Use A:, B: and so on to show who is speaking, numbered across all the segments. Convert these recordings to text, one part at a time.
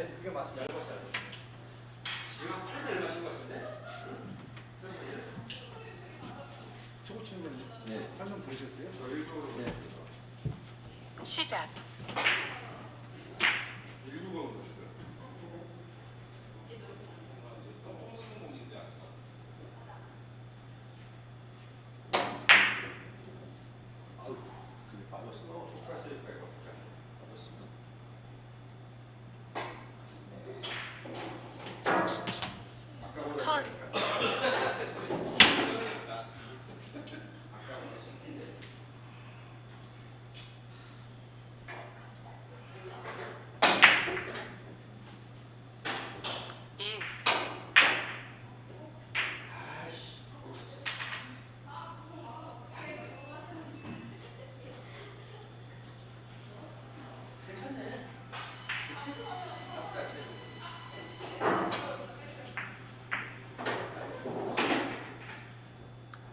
A: 네, 그게 맞습니다.
B: 얇아서 얇아. 지금 한 8년 얼마 신것 같은데?
A: 초보 치는 분
B: 네.
A: 설명 들으셨어요?
B: 저 일부러
A: 네.
C: 시작.
B: 일부러 그런 거죠. 아우, 근데 빠졌어. 손가락을 빼고 빠졌으면. 아까보다
C: 컷. 일.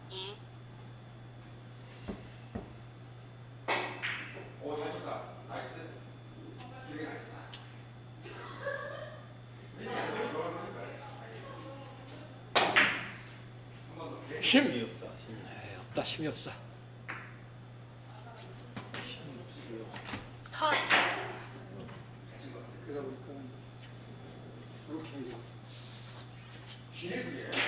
C: 이.
B: 오, 잘 쳤다. 나이스. 되게 나이스.
D: 힘이 없다. 힘이 없다. 힘이 없어.
A: 힘이 없어요.
C: 컷.
A: 그러다 보니까 이렇게
B: 길어졌어?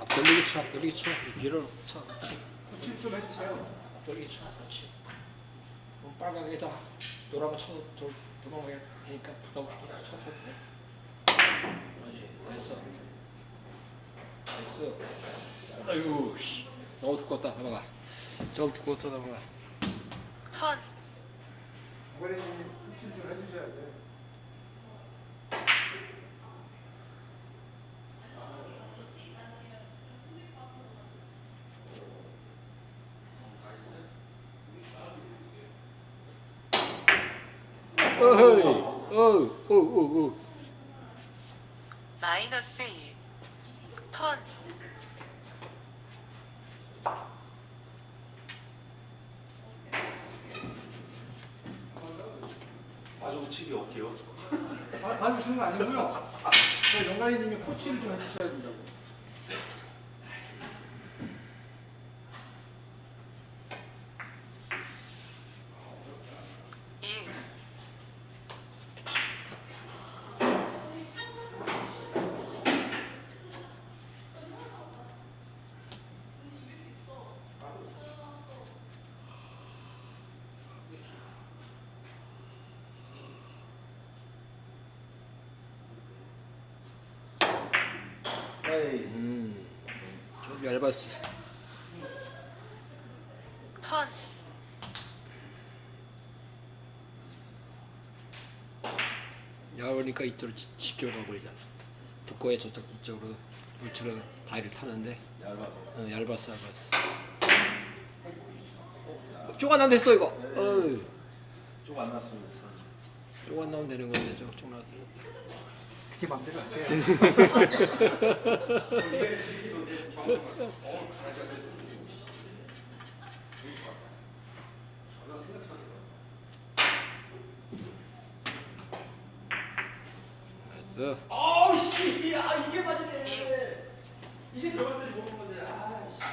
D: 앞돌리기 쳐. 앞돌리기 쳐. 뒤로 쳐. 그렇지.
A: 코칭 좀 해주세요.
D: 앞돌리기 쳐. 그렇지. 빨강에다 노란 거 쳐서 도, 도망가게 하니까 부담 없이 쳐. 쳐도 돼. 그렇지. 됐어. 됐어. 아이고. 씨. 너무 두껍다. 넘어가. 좀 두껍다. 넘어가.
C: 컷.
A: 어머니님이 코칭 좀 해주셔야 돼.
D: 어허이. 어. 어. 어. 어.
C: 마이너스 1. 턴.
B: 마주 붙이기 없게요.
A: 봐- 봐주시는 거 아니고요. 저 영관이님이 코칭을 좀 해주셔야 된다고.
C: 일.
E: 에이.
D: 음, 좀 얇았어.
C: 턴,
D: 얇으니까 이쪽으로 지- 집중을 가버리잖아. 두꺼워야 저쪽 이쪽으로 물처럼 다리를 타는데
E: 얇아.
D: 어, 얇았어 얇았어. 어, 쪼가 나면 됐어 이거. 어이.
E: 좀안 났어.
D: 쪼가 나면 되는 건데 쪽쪽 나도.
A: 그게 맘대로 안 돼.
D: 됐어.
E: 아우 씨, 아 이게 맞네. 이게 들어갔어야지 모르는 건데. 아 씨.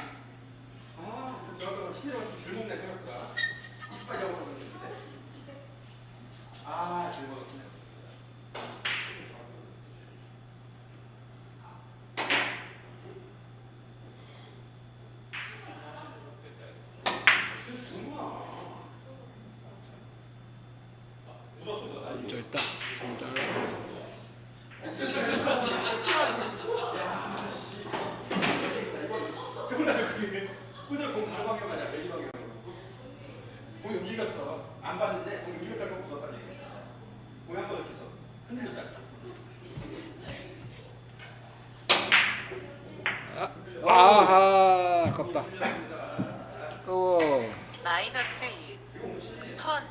B: 아, 저거 신이랑 좀 즐겁네 생각보다. 이빨 잡아먹는데. 아, 즐거웠네.
D: 아, 이쪽 있다. 좀 잘라.
B: 그러고 나서 그게 그대로 공 발광에 맞아 매지방에 공이 움직였어. 안 봤는데 공이 움직였다고 불었다는 얘기야. 공이 한번 이렇게 해서 흔들렸어.
D: 아, 아하, 아깝다. 아까워.
C: 마이너스 1. 턴,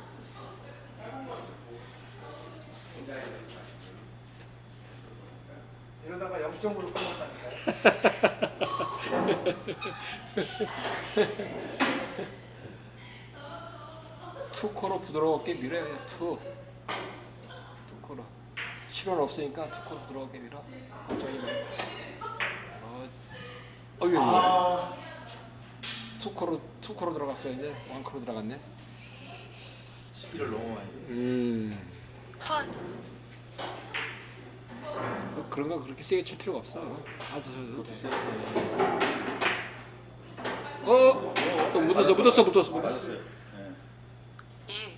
A: 이러다가 0점으로 끝났다니까요.
D: 투코로 부드럽게 밀어야 돼. 투. 투코로. 실온 없으니까 투코로 부드럽게 밀어. 걱정이 말고. 어, 어유.
E: 아,
D: 투코로 투코로 들어갔어야 이제 원코로 들어갔네.
E: 스피를 너무 많이.
D: 음.
C: 턴,
D: 뭐 그런 거 그렇게 세게 칠 필요가 없어. 가서 저도 돼.
E: 세요?
D: 어, 또 묻었어, 묻었어, 묻었어, 묻었어.
E: 맞았어요. 예.
C: 1.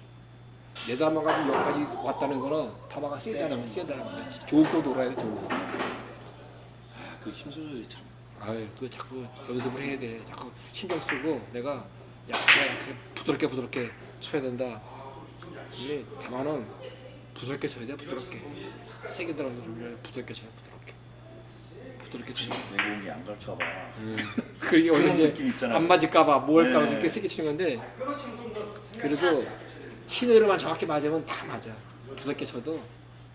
D: 내담아가지고 여기까지 왔다는 거는 타바가 세다는 세다는 거지. 또 놀아야 돼, 좋은.
E: 아, 그 심수술이 참.
D: 아유, 그거 자꾸 연습을 해야 돼. 자꾸 신경 쓰고 내가 약하게 약하게 부드럽게 부드럽게 쳐야 된다. 이게 다만은 부드럽게 쳐야 돼, 부드럽게. 세게 들어가는 좀 부드럽게 쳐야 부드럽게. 부드럽게 쳐야 돼.
E: 내 공이 안 갈까봐.
D: 그게 원래
E: 그런
D: 이제
E: 있잖아요.
D: 안 맞을까봐 봐
E: 네.
D: 이렇게 세게 치는 건데 그래도 신으로만 정확히 맞으면 다 맞아. 부드럽게 쳐도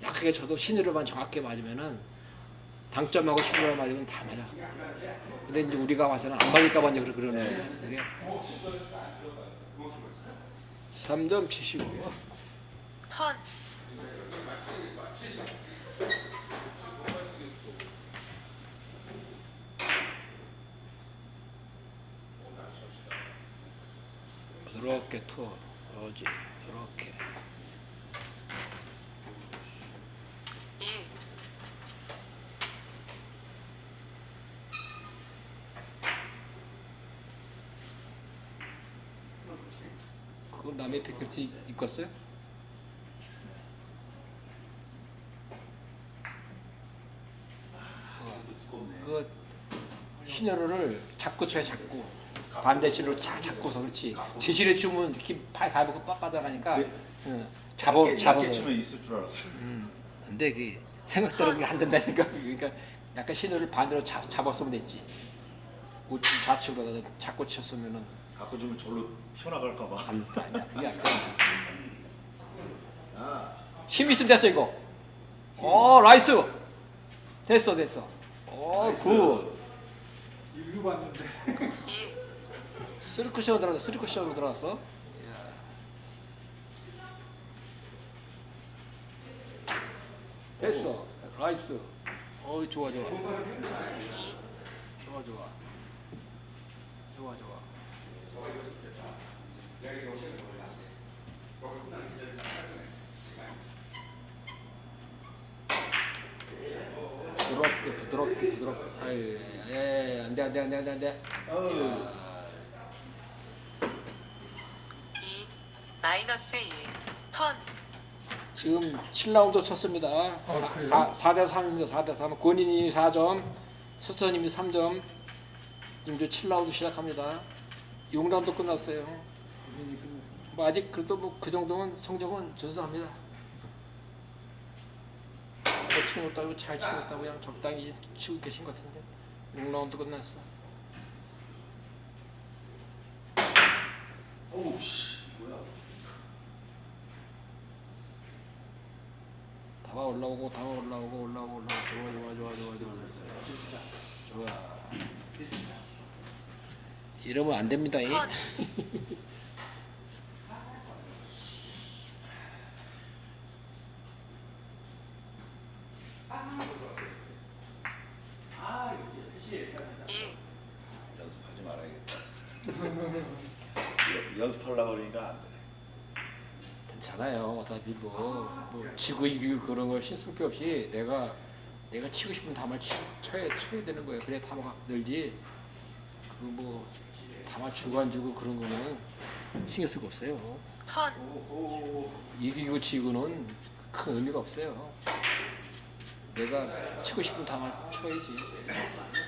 D: 약하게 쳐도 신으로만 정확히 맞으면은 당점하고 신으로 맞으면 다 맞아. 근데 이제 우리가 와서는 안 맞을까봐 이제 그러- 그러네. 이게 3점 치시고
C: 턴,
D: 부드럽게 투어 어지 이렇게
C: 1.
D: 그거 남의 왔어요?
E: 두껍네.
D: 그 신혈을 잡고 쳐야 잡고 반대 실로 자 잡고서 그렇지 지실에 주면 이렇게 팔 가보고 빳빳하니까
E: 네.
D: 응. 잡어 잡아서
E: 치면 있을 줄 알았어.
D: 음. 근데 그 생각대로 그게 안 된다니까 그러니까 약간 신혈을 반대로 잡, 잡았으면 됐지 우측 좌측으로 잡고 쳤으면은
E: 갖고 주면 절로 튀어나갈까봐.
D: 안 아니야. 그게 아니야.
E: 아,
D: 힘 있으면 됐어 이거. 어 라이스. 됐어 됐어. 어굿.
A: 이거 봤는데.
C: 1.
D: 쓰리쿠션 들어갔어 쓰리쿠션으로 들어갔어. 됐어. 라이스. 어이 좋아 좋아. 좋아 좋아. 좋아 좋아 부드럽게 부드럽게 부드럽게 아이 예 안돼 안돼 안돼 안돼 안돼
E: 어우.
C: 2. 마이너스 1. 턴,
D: 지금 7라운드 쳤습니다. 4, 4대 3입니다. 4대 3. 권인이 4점, 수서님이 3점, 임조 7라운드 시작합니다. 6라운드 끝났어요. 뭐 아직 그래도 뭐 그 정도면 성적은 준수합니다. 뭐 치고 있다고 잘 치고 있다고 그냥 적당히 치고 계신 것 같은데 6라운드 끝났어.
E: 어우 씨 뭐야?
D: 다가 올라오고 다가 올라오고 올라오고 올라오고 좋아 좋아 좋아 좋아 좋아 좋아 좋아 이러면 안 됩니다. 이.
E: 턴아 이거 이제 시에 생각나.
C: 1
F: 연습하지 말아야겠다. 연- 연습하려고 그러니까 안 되네.
D: 괜찮아요. 어차피 뭐, 뭐 지고 이기고 그런 걸 신승표 없이 내가 내가 치고 싶은 담을 치, 쳐야 쳐야 되는 거예요. 그래 담아가 늘지. 그뭐 담아 주고 안 주고 그런 거는 신경 쓸 거 없어요.
C: 턴
D: 이기고 지고는 큰 의미가 없어요. 내가 치고 싶은 담을 쳐야지.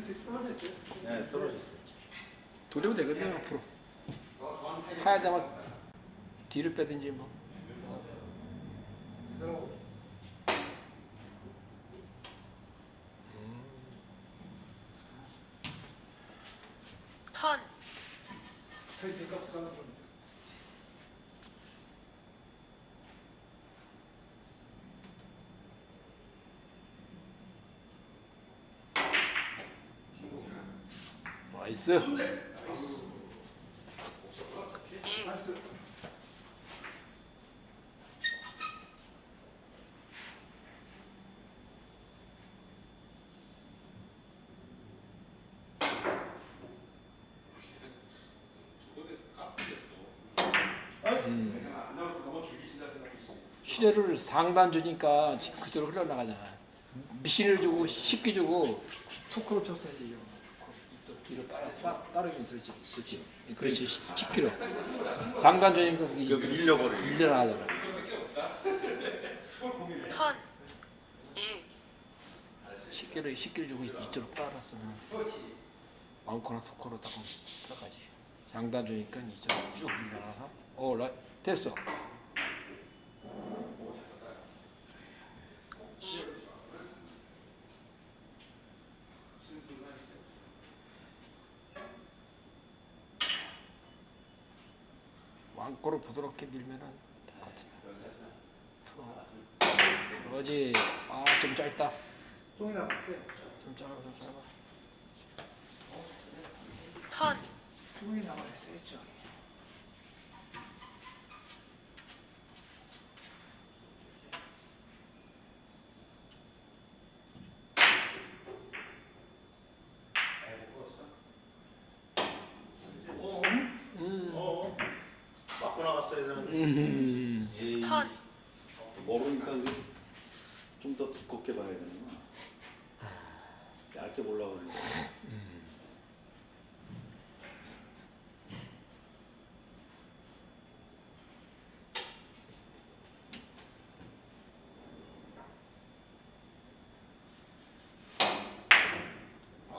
A: 떨어졌어요.
F: 네, 떨어졌어요.
D: 돌리면 되거든요 앞으로. 하야 되면 뒤를 빼든지 뭐.
C: 턴
A: 있으니까 부담스럽네.
D: 나이스.
C: 1
A: 나이스.
B: 안 나올 거 너무 길게 친다 생각이지.
D: 시대를 상단 주니까 지금 그대로 흘러나가잖아. 미신을 주고 식기 주고 토크로 쳤어야지. 또 뒤로 따라 따, 따르면서 그렇지. 그렇지. 그렇지. 10kg. 상단 주니까 그게
F: 여기 밀려버려.
D: 밀려나가잖아.
C: 턴1
D: 10kg 10kg 주고 이쪽으로 따랐으면 많거나 토크로다가 들어가지. 상단 주니까 이쪽으로 쭉 밀려나서 어, 라 됐어.
C: 2
D: 왕꼬로 부드럽게 밀면은. 그러지. 아, 좀 짧다. 좀 짧아, 좀 짧아.
C: 턴
A: 쫑이 남아있어요. 쫑이.
F: 어, 맞고 나갔어야 되는데.
D: 음.
F: 에이,
C: 턴
F: 모르니까 좀 더 두껍게 봐야 되는구나. 얇게 보려고 그러는데.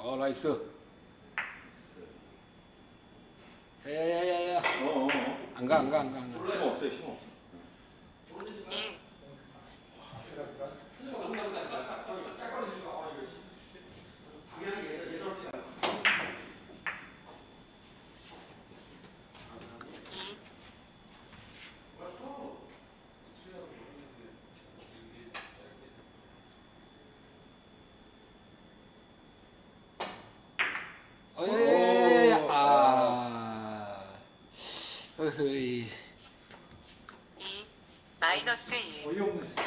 D: 어, 나이스. 야야야야.
F: 어, 어, 어.
D: 안 가, 안 가, 안 가, 안 가.
F: 힘 없어요, 힘 없어.
C: 1 2
D: 어, 야야야야. 아. 어허이.
C: 2 마이너스 1
A: 어이없는 시스템.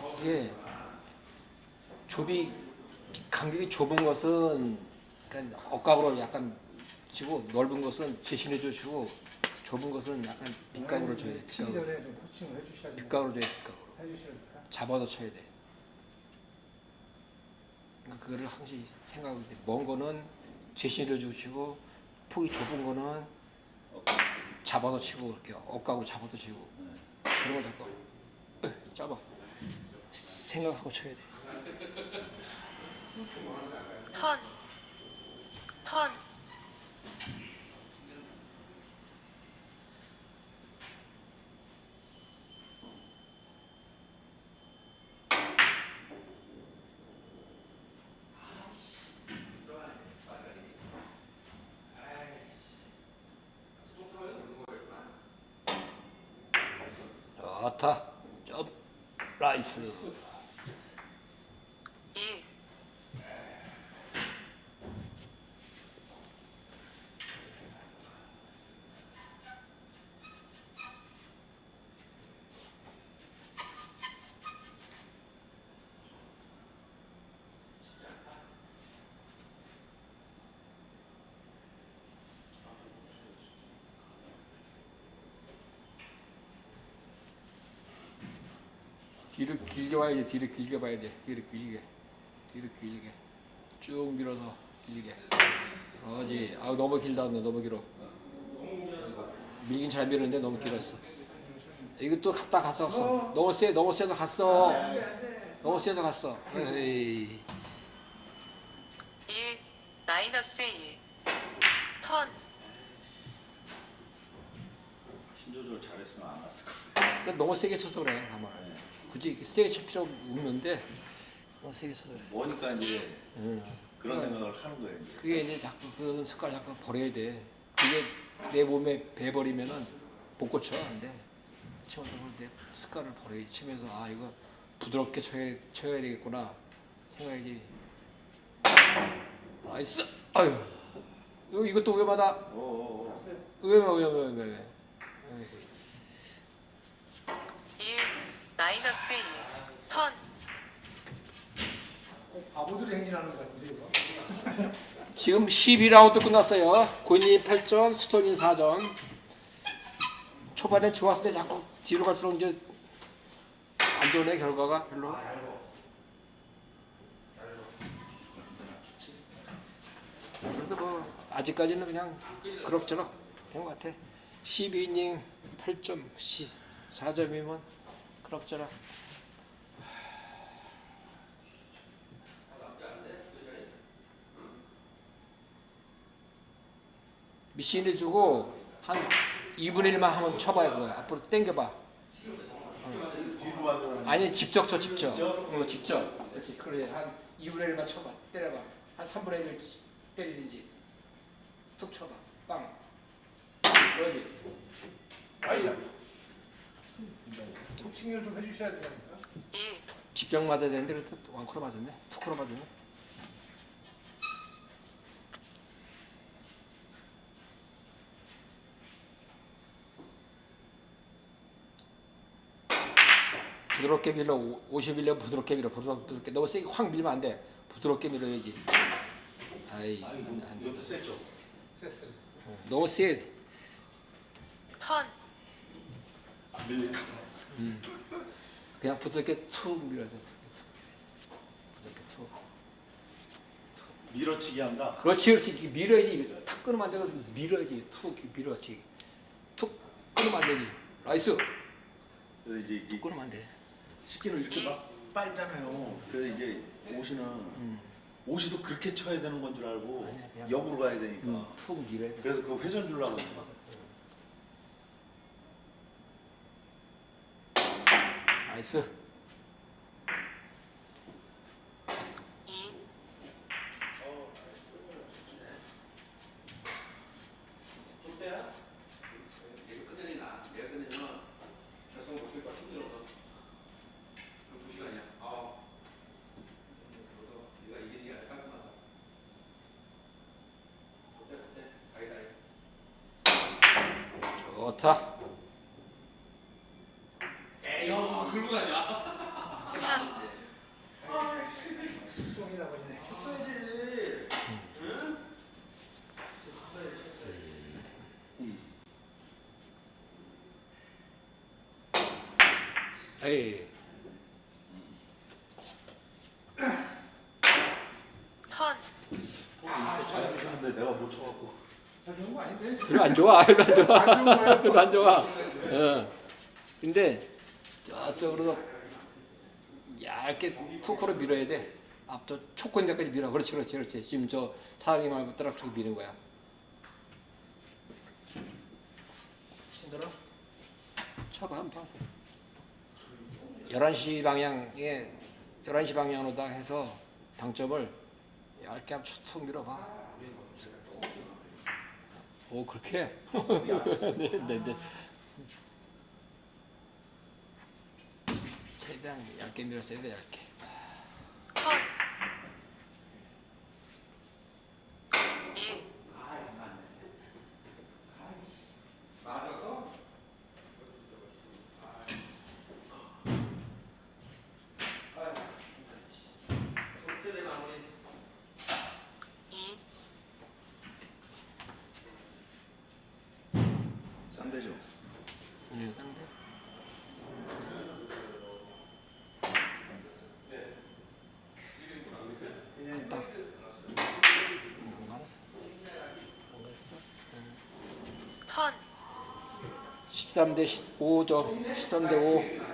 C: 턴
D: 좁이 간격이 좁은 것은 약간 억각으로 약간 치고 넓은 것은 제신해줘 주고 좁은 것은 약간 빗각으로 쳐야 돼.
A: 치기
D: 빗각으로.
A: 전에 좀 코칭을 해주셔야 돼요.
D: 빗각으로 줘야 돼. 빗각으로. 잡아서 쳐야 돼. 그러니까 그거를 항상 생각하고 돼. 먼 거는 제신을 주시고 폭이 좁은 거는 잡아서 치고 이렇게 억각으로 잡아서 치고 그런 거 잡고 으, 잡아 생각하고 쳐야 돼.
C: 턴, 턴,
D: 좋다. 점 라이스.
C: 1,
D: 뒤를 길게 봐야 돼. 뒤를 길게 봐야 돼. 뒤를 길게. 뒤를 길게. 쭉 밀어서 길게. 어지. 아 너무 길다. 너 너무 길어. 밀긴 잘 미는데 너무 길었어. 이것도 갔다 갔어. 갔어. 너무 세. 너무 세서 갔어. 너무 세서 갔어. 에이.
C: 1, 마이너스 1, 턴,
F: 힘 조절 잘했으면 안 왔을 것 같아.
D: 그러니까 너무 세게 쳐서 그래. 다만. 굳이 이렇게 세게 칠 필요 없는데 너무 세게 쳐서 그래.
F: 뭐니까 이제
D: 응.
F: 그런 생각을 하는 거예요. 이제.
D: 그게 이제 자꾸 그런 습관을 자꾸 버려야 돼. 그게 내 몸에 배버리면은 못 고쳐 안 돼. 치면서 내 습관을 버려야 치면서 아 이거 부드럽게 쳐야 쳐야 되겠구나 생각이지. 나이스. 아유. 이거 이것도 위험하다.
F: 어, 어,
D: 위험해 위험해 위험해. 에이.
C: 1, 마이너스 1, 턴,
A: 꼭 바보들이 행진하는 것 같은데 이거.
D: 지금 12라운드 끝났어요. 고인이 8점, 스톤이 4점. 초반에 좋았는데 자꾸 뒤로 갈수록 이제 안 좋네 결과가 별로. 그래도 뭐 아직까지는 그냥 그럭저럭 된 것 같아. 12이닝 8점, 4점이면 그럭저럭. 미신을 주고 한 2분의 1만 한번 쳐봐요 그거. 앞으로 당겨봐.
F: 어.
D: 아니 직접 쳐 직접. 어 직접. 이렇게 그래 한 2분의 1만 쳐봐. 때려봐. 한 3분의 1 때리든지. 툭 쳐봐. 빵. 그러지.
B: 나이 스.
A: 코칭을 좀 해주셔야 되니까.
C: 1,
D: 집중 맞아야 되는데 그래도 왕코로 맞았네 투코로 맞았네 부드럽게 밀어 50일려 부드럽게 밀어 부드럽게, 너무 세게 확 밀면 안 돼 부드럽게 밀어야지 아이
F: 아,
D: 안 돼, 안 돼.
F: 이것도 세죠.
A: 셌어요.
D: 너무 세
C: 턴,
F: 밀릴까 봐.
D: 그냥 부드럽게 툭 밀어야 돼 부드럽게 툭.
F: 밀어치기 한다.
D: 그렇지 그렇지. 밀어야지. 탁 끊으면 안 되고 밀어야지. 툭 밀어야지 툭 끊으면 안 되지. 나이스.
F: 그래서 이제 이
D: 툭 끊으면 안 돼.
F: 식기는 이렇게 막 빨잖아요. 그래서 이제 옷이는
D: 음.
F: 옷이도 그렇게 쳐야 되는 건 줄 알고
D: 아니야, 그냥-
F: 역으로 가야 되니까.
D: 툭 밀어야 돼.
F: 그래서 그 회전 주려고
D: 나이스. 좋다.
C: 3
A: 종이라고 하시네.
E: 쳤어야지.
D: 에이.
C: 턴
F: 잘 주셨는데 내가 못 쳐갖고.
A: 잘 좋은 거 아닌데?
D: 별로 안 좋아. 별로 안 좋아. 별로 안 좋아. 어. 근데 저쪽으로 얇게 투크로 밀어야 돼 앞도 촉근대까지 밀어 그렇지 그렇지 그렇지 지금 저 사람이 말고 따라 그렇게 미는 거야 힘들어? 쳐봐 한번 11시 방향에 11시 방향으로 다 해서 당점을 얇게 한번 툭 밀어봐 오 그렇게? 네, 네, 네. 그냥 얇게 밀었어야 돼 얇게
F: 안 되죠?
D: 13대 5죠. 13대 5.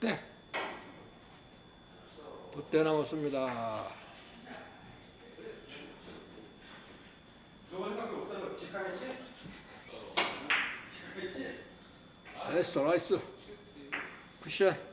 D: 돛대. 돛대 남았습니다. 나이스 나이스.
B: 굿샷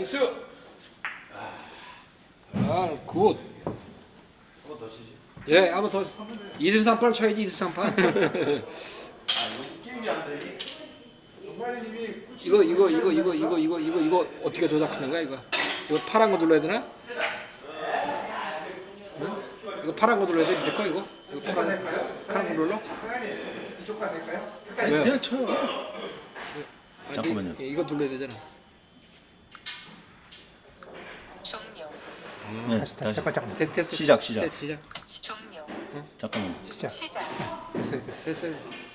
D: 나이스. 아, 굿.
F: 한번 더 치지.
D: 예, 한번 더 2승 3패 쳐야지 2승 3패.
F: 아 여기 게임이 안 돼.
A: 용관이님이
D: 이거 이거 이거 이거 이거 이거 이거 이거 어떻게 조작하는 거야 이거? 이거 파란 거 눌러야 되나? 응? 이거 파란 거 눌러야 돼거 이거? 이거 파란
A: 할까요?
D: 파란 거 눌러?
A: 이쪽 가서 할까요?
F: 그냥 쳐요. 잠깐만요.
D: 이거 눌러야 되잖아.
C: 종료.
F: 네, 다시
A: 잠깐 잠깐.
D: 됐, 됐어.
F: 시작, 시작.
D: 됐, 시작.
C: 종료.
F: 잠깐만.
A: 시작.
C: 시작.
A: 됐어요 됐어요.
D: 됐어. 됐어.